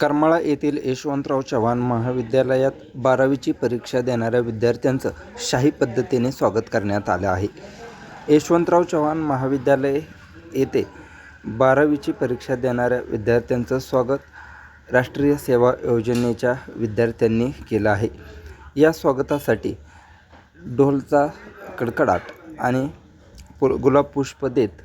करमाळा येथील यशवंतराव चव्हाण महाविद्यालयात बारावीची परीक्षा देणाऱ्या विद्यार्थ्यांचं शाही पद्धतीने स्वागत करण्यात आलं आहे. यशवंतराव चव्हाण महाविद्यालय येथे बारावीची परीक्षा देणाऱ्या विद्यार्थ्यांचं स्वागत राष्ट्रीय सेवा योजनेच्या विद्यार्थ्यांनी केलं आहे. या स्वागतासाठी ढोलचा कडकडाट आणि पु गुलाब पुष्प देत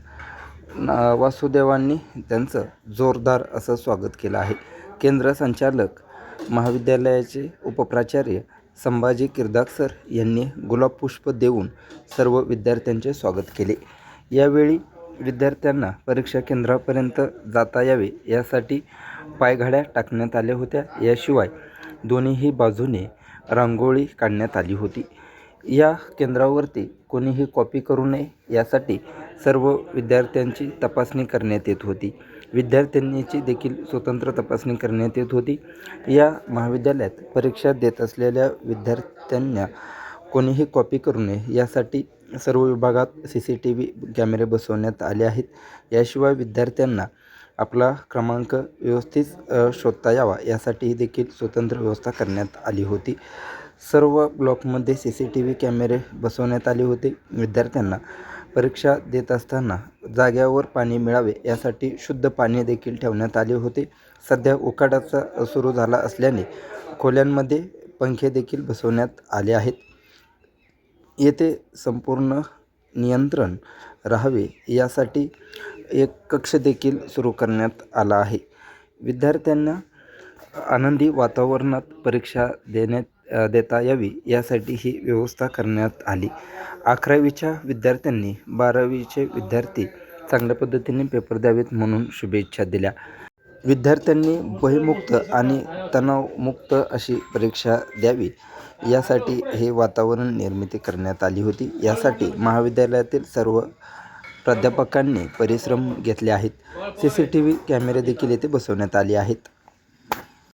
वासुदेवांनी त्यांचं जोरदार असं स्वागत केलं आहे. केंद्र संचालक महाविद्यालयाचे उपप्राचार्य संभाजी किर्दाक सर यांनी गुलाब पुष्प देऊन सर्व विद्यार्थ्यांचे स्वागत केले. यावेळी विद्यार्थ्यांना परीक्षा केंद्रापर्यंत जाता यावे यासाठी पायघड्या टाकण्यात आल्या होत्या. याशिवाय दोन्हीही बाजूने रांगोळी काढण्यात आली होती. या केंद्रावरती कोणीही कॉपी करू नये यासाठी सर्व विद्यार्थ्यांची तपासणी करण्यात येत होती. विद्यार्थ्यांची देखील स्वतंत्र तपासणी करण्यात येत होती. या महाविद्यालयात परीक्षा देत असलेल्या विद्यार्थ्यांना कोणीही कॉपी करू नये यासाठी सर्व विभागात सी सी टी व्ही कॅमेरे बसवण्यात आले आहेत. याशिवाय विद्यार्थ्यांना आपला क्रमांक व्यवस्थित शोधता यावा यासाठी देखील स्वतंत्र व्यवस्था करण्यात आली होती. सर्व ब्लॉकमध्ये सी सी टी व्ही कॅमेरे बसवण्यात आले होते विद्यार्थ्यांना. परीक्षा देत असताना जाग्यावर पाणी मिळावे यासाठी शुद्ध पाणी देखील ठेवण्यात आले होते. सध्या उकाडाचा सुरू झाला असल्याने खोल्यांमध्ये पंखे देखील बसवण्यात आले आहेत. येथे संपूर्ण नियंत्रण राहावे यासाठी एक कक्ष देखील सुरू करण्यात आला आहे. विद्यार्थ्यांना आनंदी वातावरणात परीक्षा देण्यात देता यावी यासाठी ही व्यवस्था करण्यात आली. अकरावीच्या विद्यार्थ्यांनी बारावीचे विद्यार्थी चांगल्या पद्धतीने पेपर द्यावेत म्हणून शुभेच्छा दिल्या. विद्यार्थ्यांनी भयमुक्त आणि तणावमुक्त अशी परीक्षा द्यावी यासाठी हे वातावरण निर्मिती करण्यात आली होती. यासाठी महाविद्यालयातील सर्व प्राध्यापकांनी परिश्रम घेतले आहेत. सी सी टी व्ही कॅमेरे देखील येथे बसवण्यात आले आहेत.